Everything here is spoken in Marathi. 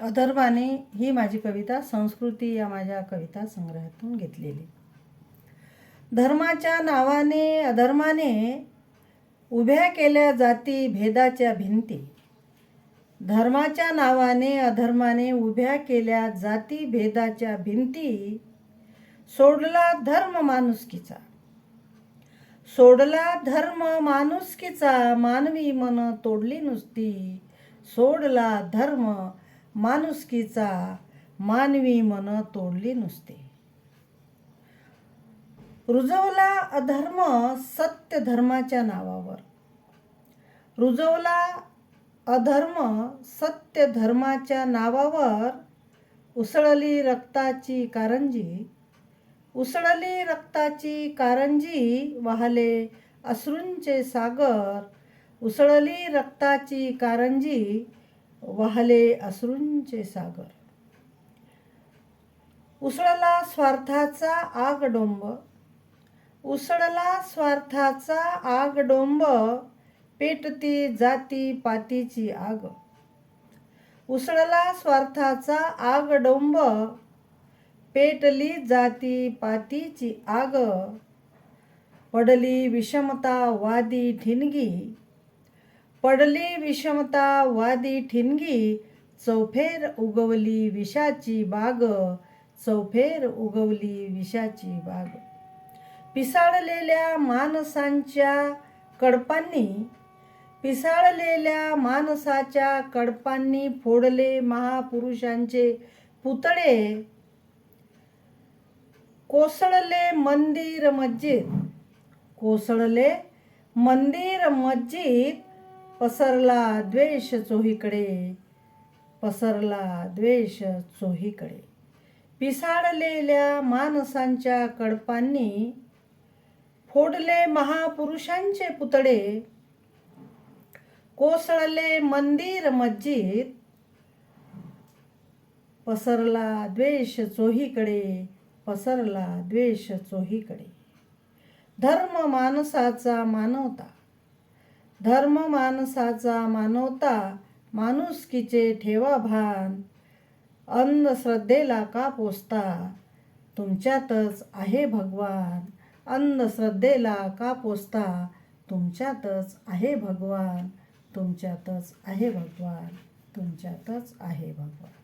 अधर्वाने ही माझी कविता संस्कृती या माझ्या कविता संग्रहातून घेतलेली. धर्माच्या नावाने अधर्माने उभ्या केल्या जाती भेदाच्या भिंती. धर्माच्या नावाने अधर्माने उभ्या केल्या जाती भेदाच्या भिंती. सोडला धर्म माणुसकीचा. सोडला धर्म माणुसकीचा मानवी मन तोडली नुसती. सोडला धर्म माणुसकीचा मानवी मन तोडली नुसते. रुजवला अधर्म सत्य धर्माच्या नावावर. रुजवला अधर्म सत्य धर्माच्या नावावर उसळली रक्ताची कारंजी. उसळली रक्ताची कारंजी वाहले अश्रूंचे सागर. उसळली रक्ताची कारंजी वाहले अश्रूंचे सागर. उसळला स्वार्थाचा आगडोंब उसळला स्वार्थाचा आगडोंब पेटती जाती पातीची आग. उसळला स्वार्थाचा आगडोंब पेटली जाती पातीची आग. पडली विषमता वादी ठिणगी पडली विषमता वादी ठिणगी चौफेर उगवली विषाची बाग चौफेर उगवली विषाची बाग. पिसाळलेल्या माणसांच्या कडपांनी पिसाळलेल्या माणसाच्या कडपांनी फोडले महापुरुषांचे पुतळे. कोसळले मंदिर मस्जिद कोसळले मंदिर मस्जिद पसरला द्वेष चोहीकडे पसरला द्वेष चोहीकडे. पिसाळलेल्या माणसांच्या कडपांनी फोडले महापुरुषांचे पुतळे. कोसळले मंदिर मस्जिद पसरला द्वेष चोहीकडे पसरला द्वेष चोहीकडे. धर्म माणसाचा मानवता. धर्म माणसाचा मानवता माणुसकीचे ठेवा भान. अंधश्रद्धेला का पोचता तुमच्यातच आहे भगवान. अंधश्रद्धेला का पोचता तुमच्यातच आहे भगवान. तुमच्यातच आहे भगवान. तुमच्यातच आहे भगवान.